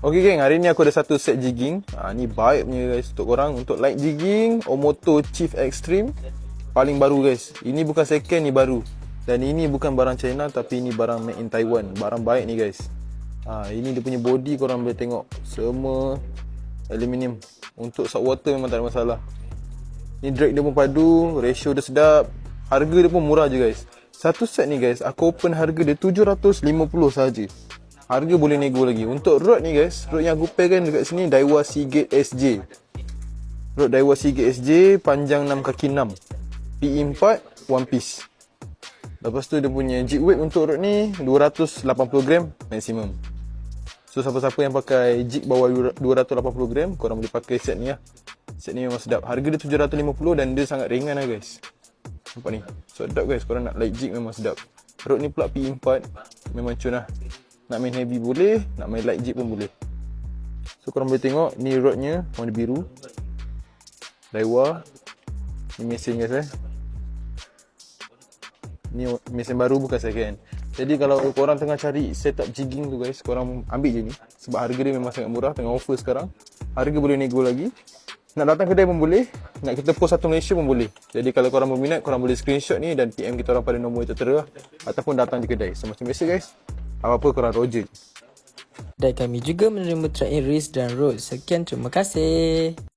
Okay geng, hari ni aku ada satu set jigging. Ha, Ni baik punya guys untuk korang. Untuk light jigging Omoto Chief Extreme. Paling baru guys. Ini bukan second, ni baru. Dan ini bukan barang China Tapi ini barang made in Taiwan. Barang baik ni guys. Ha, Ini dia punya body korang boleh tengok. Semua Aluminium. Untuk saltwater memang tak ada masalah. Ni drag dia pun padu Ratio dia sedap. Harga dia pun murah je guys. Satu set ni guys Aku open harga dia 750 saja. Harga boleh nego lagi. Untuk rod ni guys Rod yang aku pairkan dekat sini Daiwa Seagate SJ Rod Daiwa Seagate SJ Panjang 6 kaki 6 PE4 One piece. Lepas tu dia punya jig weight untuk rod ni 280 gram maximum. So siapa-siapa yang pakai jig bawah 280 gram Korang boleh pakai set ni lah. Set ni memang sedap. Harga dia 750 dan dia sangat ringan lah guys. Nampak ni? Sedap guys. Korang nak light jig memang sedap. Rod ni pula PE4 Memang cun lah Nak main heavy boleh Nak main light jig pun boleh. So korang boleh tengok Ni rodnya Warna biru. Daiwa Ni mesin guys eh. Ni mesin baru bukan second. Jadi kalau korang tengah cari setup jigging tu guys Korang ambil je ni. Sebab harga dia memang sangat murah Tengah offer sekarang. Harga boleh nego lagi. Nak datang kedai pun boleh Nak kita post satu Malaysia pun boleh. Jadi kalau korang berminat Korang boleh screenshot ni Dan PM kita orang pada nombor yang tertera. Ataupun datang di kedai. So macam biasa guys Apa-apa korang roger je. Dan kami juga menerima track in race dan road. Sekian terima kasih.